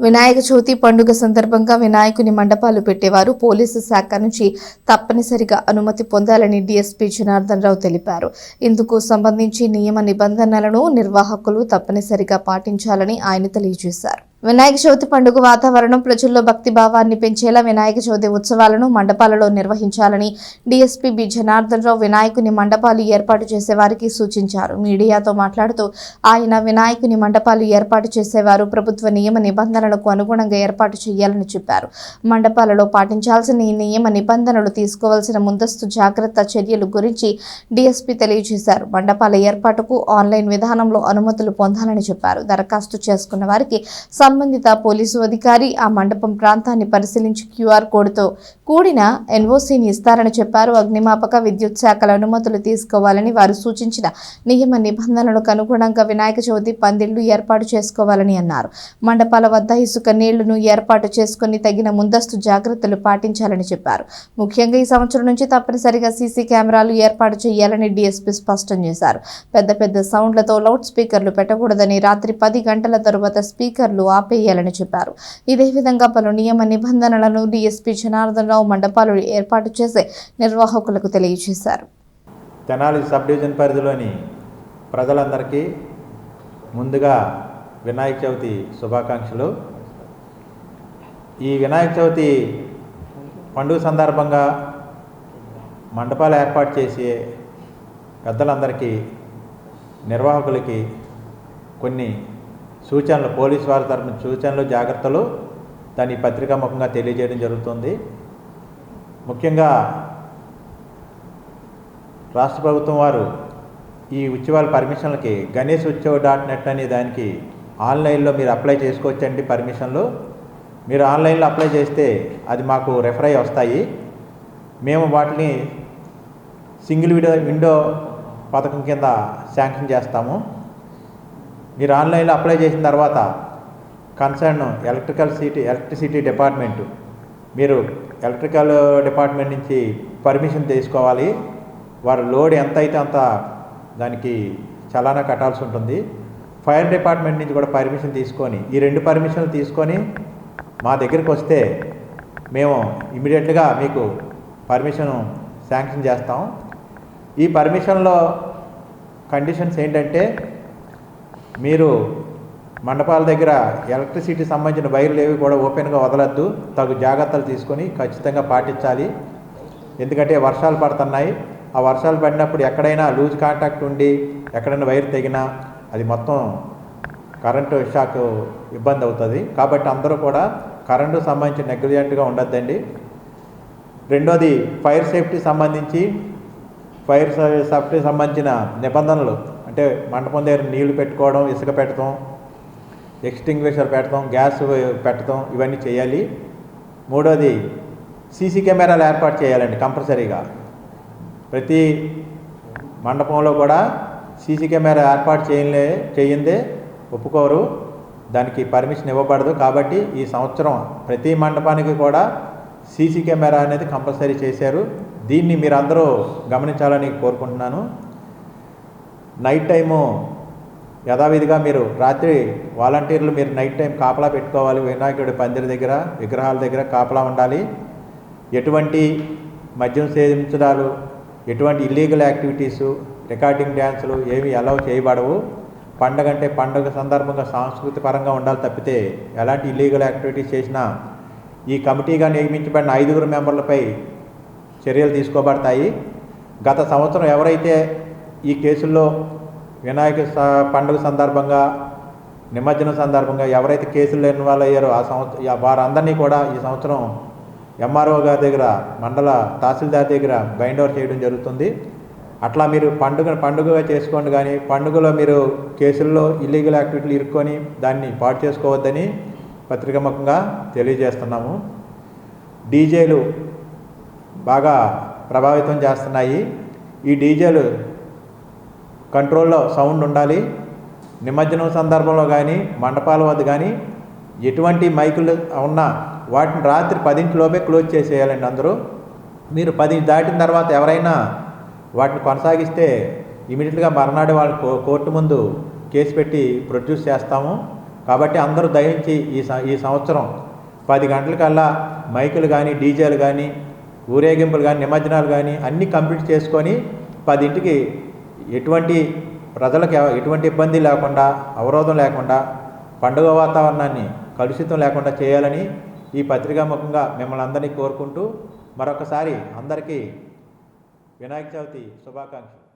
వినాయక చవితి పండుగ సందర్భంగా వినాయకుని మండపాలు పెట్టేవారు. పోలీసు శాఖ నుంచి తప్పనిసరిగా అనుమతి పొందాలని డీఎస్పీ జనార్దన్ రావు తెలిపారు. ఇందుకు సంబంధించి నియమ నిబంధనలను నిర్వాహకులు తప్పనిసరిగా పాటించాలని ఆయన తెలియజేశారు. వినాయక చవితి పండుగ వాతావరణం ప్రజల్లో భక్తి భావాన్ని పెంచేలా వినాయక చవితి ఉత్సవాలను మండపాలలో నిర్వహించాలని డీఎస్పీ బి జనార్దన్ రావు వినాయకుని మండపాలు ఏర్పాటు చేసేవారికి సూచించారు. మీడియాతో మాట్లాడుతూ ఆయన వినాయకుని మండపాలు ఏర్పాటు చేసేవారు ప్రభుత్వ నియమ నిబంధనలకు అనుగుణంగా ఏర్పాటు చేయాలని చెప్పారు. మండపాలలో పాటించాల్సిన ఈ నియమ నిబంధనలు తీసుకోవాల్సిన ముందస్తు జాగ్రత్త చర్యలు గురించి డీఎస్పీ తెలియజేశారు. మండపాల ఏర్పాటుకు ఆన్లైన్ విధానంలో అనుమతులు పొందాలని చెప్పారు. దరఖాస్తు చేసుకున్న వారికి సంబంధిత పోలీసు అధికారి ఆ మండపం ప్రాంతాన్ని పరిశీలించి క్యూఆర్ కోడ్తో కూడిన ఎన్ఓసీని ఇస్తారని చెప్పారు. అగ్నిమాపక విద్యుత్ శాఖల అనుమతులు తీసుకోవాలని వారు సూచించిన నియమ నిబంధనలకు అనుగుణంగా వినాయక చవితి పందిళ్ళు ఏర్పాటు చేసుకోవాలని అన్నారు. మండపాల వద్ద ఇసుక నీళ్ళను ఏర్పాటు చేసుకుని తగిన ముందస్తు జాగ్రత్తలు పాటించాలని చెప్పారు. ముఖ్యంగా ఈ సంవత్సరం నుంచి తప్పనిసరిగా సీసీ కెమెరాలు ఏర్పాటు చేయాలని డీఎస్పీ స్పష్టం చేశారు. పెద్ద పెద్ద సౌండ్లతో లౌడ్ స్పీకర్లు పెట్టకూడదని రాత్రి పది గంటల తరువాత స్పీకర్లు ఆపేయాలని చెప్పారు. ఇదే విధంగా పలు నియమ నిబంధనలను డిఎస్పీ జనార్దన్ రావు మండపాలు ఏర్పాటు చేసే నిర్వాహకులకు తెలియజేశారు. తెనాలి సబ్ డివిజన్ పరిధిలోని ప్రజలందరికీ ముందుగా వినాయక చవితి శుభాకాంక్షలు. ఈ వినాయక చవితి పండుగ సందర్భంగా మండపాలు ఏర్పాటు చేసే పెద్దలందరికీ నిర్వాహకులకి కొన్ని సూచనలు పోలీసు వారి తరపున సూచనలు జాగ్రత్తలు దాని పత్రికాముఖంగా తెలియజేయడం జరుగుతుంది. ముఖ్యంగా రాష్ట్ర ప్రభుత్వం వారు ఈ ఉత్సవాల పర్మిషన్లకి గణేష్ ఉత్సవ్ డాట్ నెట్ అనే దానికి ఆన్లైన్లో మీరు అప్లై చేసుకోవచ్చండి పర్మిషన్లు. మీరు ఆన్లైన్లో అప్లై చేస్తే అది మాకు రెఫర్ అయ్యి వస్తాయి. మేము వాటిని సింగిల్ విడో విండో పథకం కింద శాంక్షన్ చేస్తాము. మీరు ఆన్లైన్లో అప్లై చేసిన తర్వాత concern electrical city electricity department మీరు ఎలక్ట్రికల్ డిపార్ట్మెంట్ నుంచి పర్మిషన్ తీసుకోవాలి. వారు లోడ్ ఎంత అయితే అంత దానికి చలానా కట్టాల్సి ఉంటుంది. ఫైర్ డిపార్ట్మెంట్ నుంచి కూడా పర్మిషన్ తీసుకొని ఈ రెండు పర్మిషన్లు తీసుకొని మా దగ్గరికి వస్తే మేము ఇమీడియట్గా మీకు పర్మిషన్ శాంక్షన్ చేస్తాం. ఈ పర్మిషన్లో కండిషన్స్ ఏంటంటే మీరు మండపాల దగ్గర ఎలక్ట్రిసిటీ సంబంధించిన వైర్లు ఏవి కూడా ఓపెన్గా వదలద్దు. తగు జాగ్రత్తలు తీసుకొని ఖచ్చితంగా పాటించాలి. ఎందుకంటే వర్షాలు పడుతున్నాయి. ఆ వర్షాలు పడినప్పుడు ఎక్కడైనా లూజ్ కాంటాక్ట్ ఉండి ఎక్కడైనా వైర్ తెగినా అది మొత్తం కరెంటు షాక్ ఇబ్బంది అవుతుంది. కాబట్టి అందరూ కూడా కరెంటు సంబంధించి నెగ్లిజెంట్గా ఉండొద్దండి. రెండోది ఫైర్ సేఫ్టీ సంబంధించి ఫైర్ సేఫ్టీ సంబంధించిన నిబంధనలు. అంటే మండపం దగ్గర నీళ్ళు పెట్టుకోవడం ఇసుక పెట్టడం ఎక్స్టింగ్విషర్ పెట్టడం గ్యాస్ పెట్టడం ఇవన్నీ చేయాలి. మూడోది సీసీ కెమెరాలు ఏర్పాటు చేయాలండి కంపల్సరీగా. ప్రతి మండపంలో కూడా సీసీ కెమెరా ఏర్పాటు చేయలే చేయిందే ఒప్పుకోరు. దానికి పర్మిషన్ ఇవ్వబడదు కాబట్టి ఈ సంవత్సరం ప్రతి మండపానికి కూడా సీసీ కెమెరా అనేది కంపల్సరీ చేశారు. దీన్ని మీరందరూ గమనించాలని కోరుకుంటున్నాను. నైట్ టైము యథావిధిగా మీరు రాత్రి వాలంటీర్లు మీరు నైట్ టైం కాపలా పెట్టుకోవాలి. వినాయకుడి పందిరి దగ్గర విగ్రహాల దగ్గర కాపలా ఉండాలి. ఎటువంటి మద్యం సేవించడాలు ఎటువంటి ఇల్లీగల్ యాక్టివిటీసు రికార్డింగ్ డ్యాన్సులు ఏమి అలౌ చేయబడవు. పండగ అంటే పండగ సందర్భంగా సాంస్కృతిక పరంగా ఉండాలి తప్పితే ఎలాంటి ఇల్లీగల్ యాక్టివిటీస్ చేసినా ఈ కమిటీగా నియమించబడిన ఐదుగురు మెంబర్లపై చర్యలు తీసుకోబడతాయి. గత సంవత్సరం ఎవరైతే ఈ కేసుల్లో వినాయక స- పండుగ సందర్భంగా నిమజ్జనం సందర్భంగా ఎవరైతే కేసుల్లో ఇన్వాల్వ్ అయ్యారో ఆ సంవత్సరం వారందరినీ కూడా ఈ సంవత్సరం ఎంఆర్ఓ గారి దగ్గర మండల తహసీల్దార్ దగ్గర బైండ్ ఓవర్ చేయడం జరుగుతుంది. అట్లా మీరు పండుగ పండుగగా చేసుకోండి కానీ పండుగలో మీరు కేసుల్లో ఇల్లీగల్ యాక్టివిటీలు ఇరుక్కొని దాన్ని పాటు చేసుకోవద్దని పత్రికాముఖంగా తెలియజేస్తున్నాము. డీజేలు బాగా ప్రభావితం చేస్తున్నాయి. ఈ డీజేలు కంట్రోల్లో సౌండ్ ఉండాలి. నిమజ్జనం సందర్భంలో కానీ మండపాల వద్ద కానీ ఎటువంటి మైకులు ఉన్నా వాటిని రాత్రి పదింటిలోపే క్లోజ్ చేసేయాలండి అందరూ. మీరు పది దాటిన తర్వాత ఎవరైనా వాటిని కొనసాగిస్తే ఇమీడియట్గా మర్నాడు వాళ్ళ కోర్టు ముందు కేసు పెట్టి ప్రొడ్యూస్ చేస్తాము. కాబట్టి అందరూ దయించి ఈ స- ఈ సంవత్సరం పది గంటలకల్లా మైకులు కానీ డీజేలు కానీ ఊరేగింపులు కానీ నిమజ్జనాలు కానీ అన్నీ కంప్లీట్ చేసుకొని పదింటికి ఎటువంటి ప్రజలకు ఎటువంటి ఇబ్బంది లేకుండా అవరోధం లేకుండా పండుగ వాతావరణాన్ని కలుషితం లేకుండా చేయాలని ఈ పత్రికాముఖంగా మిమ్మల్ని అందరినీ కోరుకుంటూ మరొకసారి అందరికీ వినాయక చవితి శుభాకాంక్షలు.